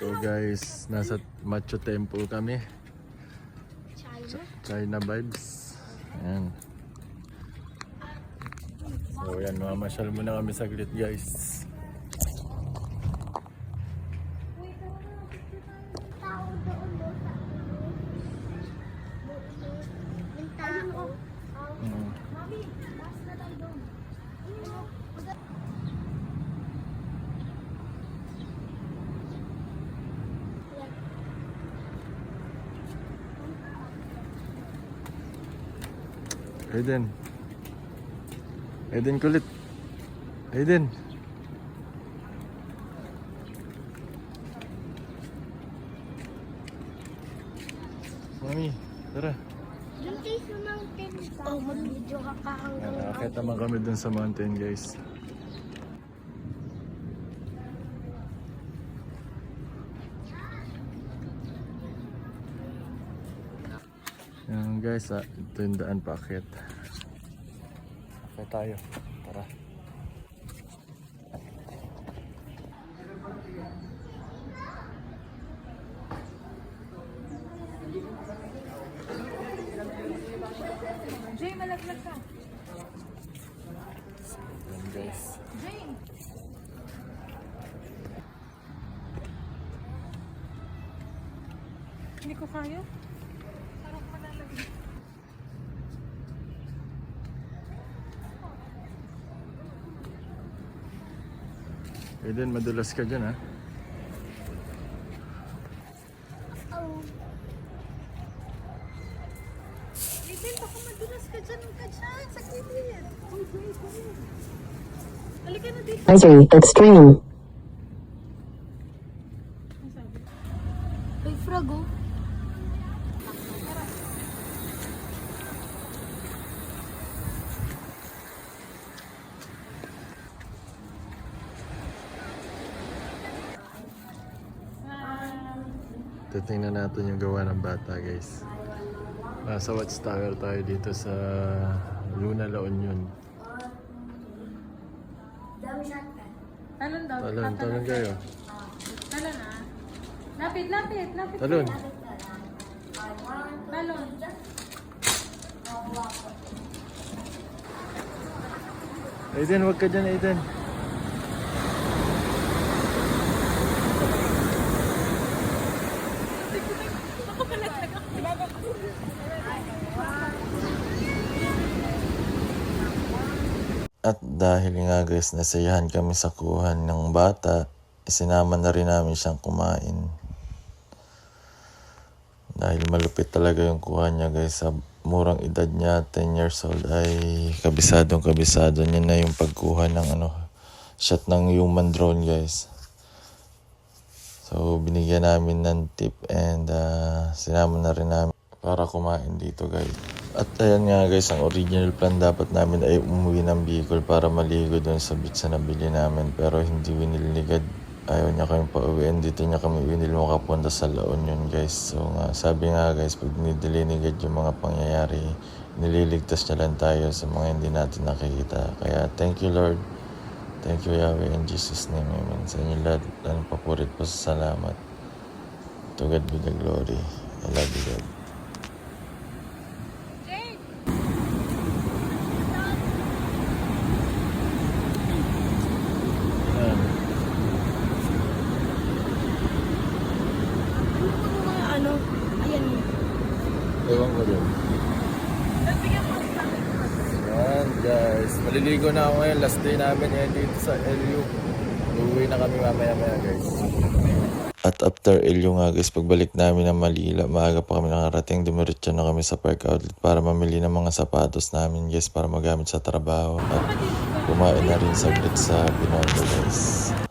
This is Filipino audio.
So guys, nasa Machu Temple kami. China? China vibes. Ayan. So yan, mamasyal muna kami saglit guys. Tao doon doon sa Yung tao. Mm. Mami, mas na tayo doon. Aiden. Aiden kulit. Aiden. Mami, tara. Yung tayo sa mountain. Oh, mag-video ka ka hanggang Nakakita naman kami dun sa mountain guys. Yan guys, ah, ito yung daan paakit. Okay tayo. Tara. Jay, malaglag ka. Yan guys. Jay! Hindi ko kaya. Aiden, madulas ka dyan ha. Oh, Aiden, baka madulas ka dyan ka dyan sa Jay. Halika na dito. Advisory extreme. Ang sabi? may frog oh. Titingnan natin yung gawa ng bata guys. Nasa Watchtower tayo dito sa Luna La Union. Talon daw. Talon, talon kayo. Talon ah. Lapit, lapit, lapit. Talon. Talon. Aiden, wag ka dyan Aiden. At dahil nga guys, nasayahan kami sa kuhan ng bata, isinama na rin namin siyang kumain. Dahil malupit talaga yung kuha niya guys. Sa murang edad niya, 10 years old, ay kabisadong kabisado niya na yung pagkuha ng ano, shot ng human drone guys. So binigyan namin ng tip and ah, sinama na rin namin para kumain dito guys. At ayan nga guys, ang original plan dapat namin ay umuwi ng Bicol para maligo doon sa beach na nabili namin. Pero hindi winiligad. Ayaw niya kami pauwiin. Dito niya kami winil makapunta sa La Union guys. So nga, sabi nga guys, pag nidilinigad yung mga pangyayari, nililigtas niya lang tayo sa mga hindi natin nakikita. Kaya thank you Lord. Thank you Yahweh in Jesus name. Amen. Sa inyo lahat, ang papurit po sa salamat. To God be the glory. I love you God. Ano ano? Ewan ko rin. Bigyan mo sa Yan guys. Maliligo na ako ngayon. Last day namin ngayon dito sa LU. Uuwi na kami mamaya maya guys. At after LU nga guys, pagbalik namin ng Malila, maaga pa kami nakarating, dumiretso na kami sa park outlet para mamili ng mga sapatos namin guys para magamit sa trabaho. At kumain na rin saglit sa Binondo guys.